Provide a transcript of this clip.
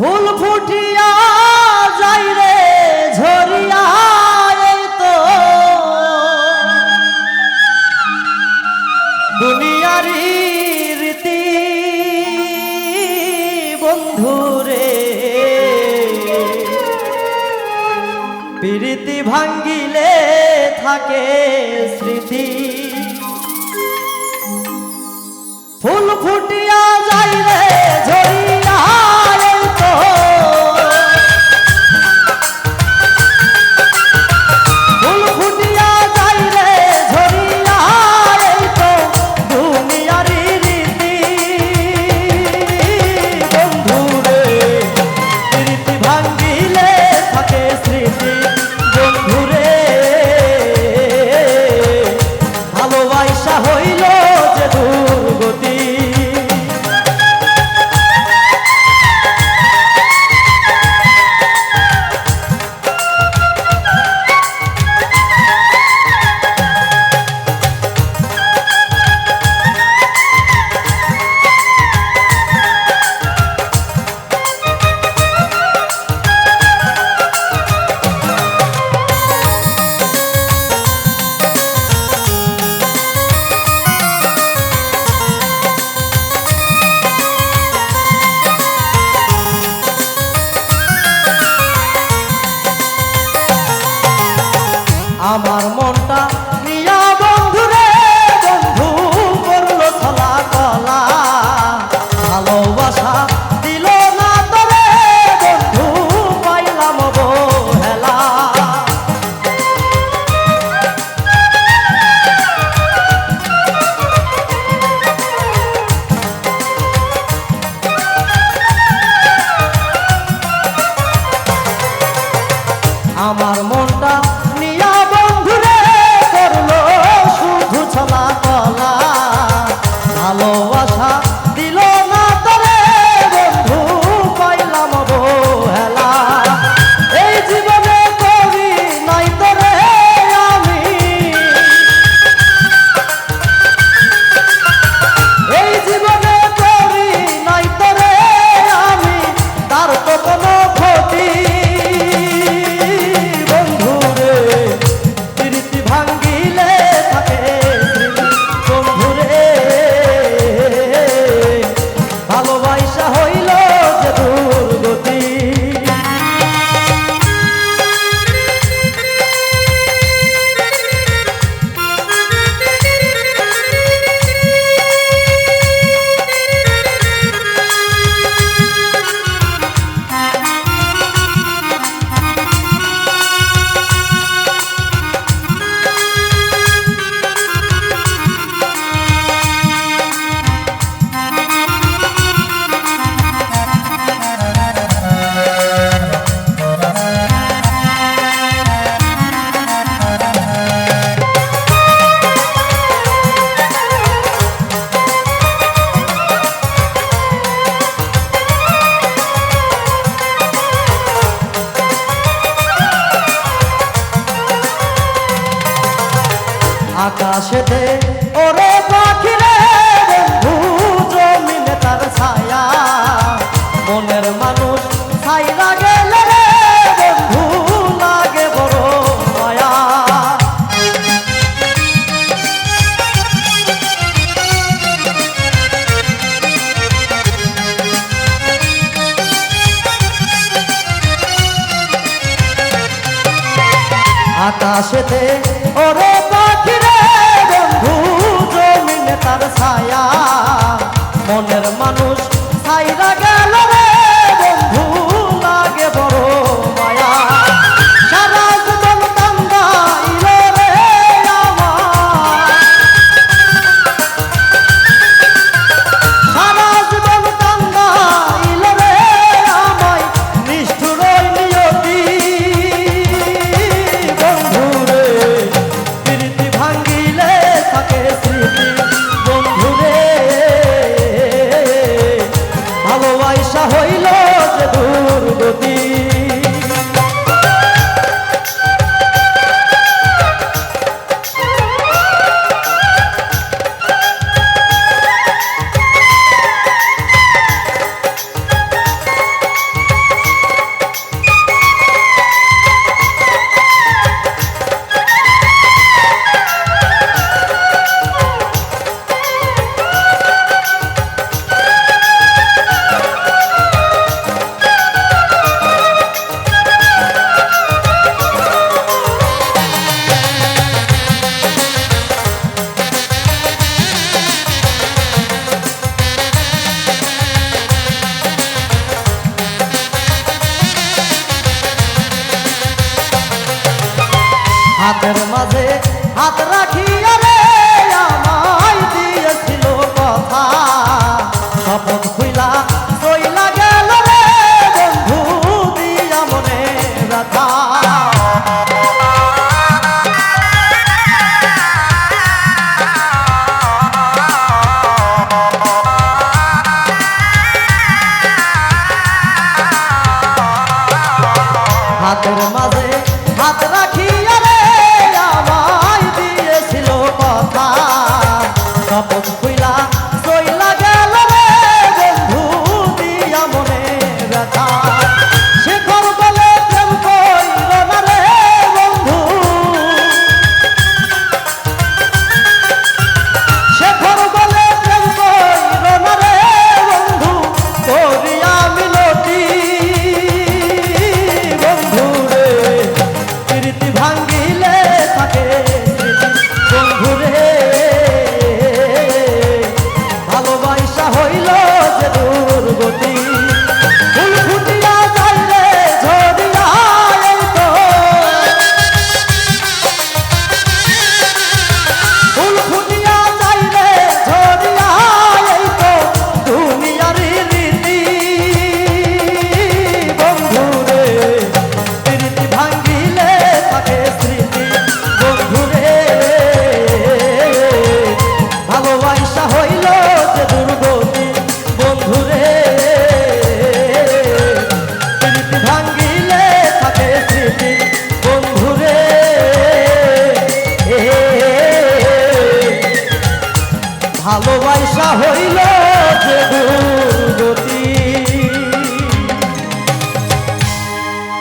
ফুল ফুটিয়া যাই রে ঝরিয়া তো। দুনিয়ারি রীতি বন্ধুরে প্রীতি ভাঙ্গিলে থাকে স্মৃতি। ফুল ফুটিয়া হইল আমার আকাশেতে ওরে পাখি বন্ধু জমিনে তার ছায়া। মনের মানুষ ছাই লাগে আকাশেতে ওরে মনের মান হাতের মাঝে হাত রাখিয়া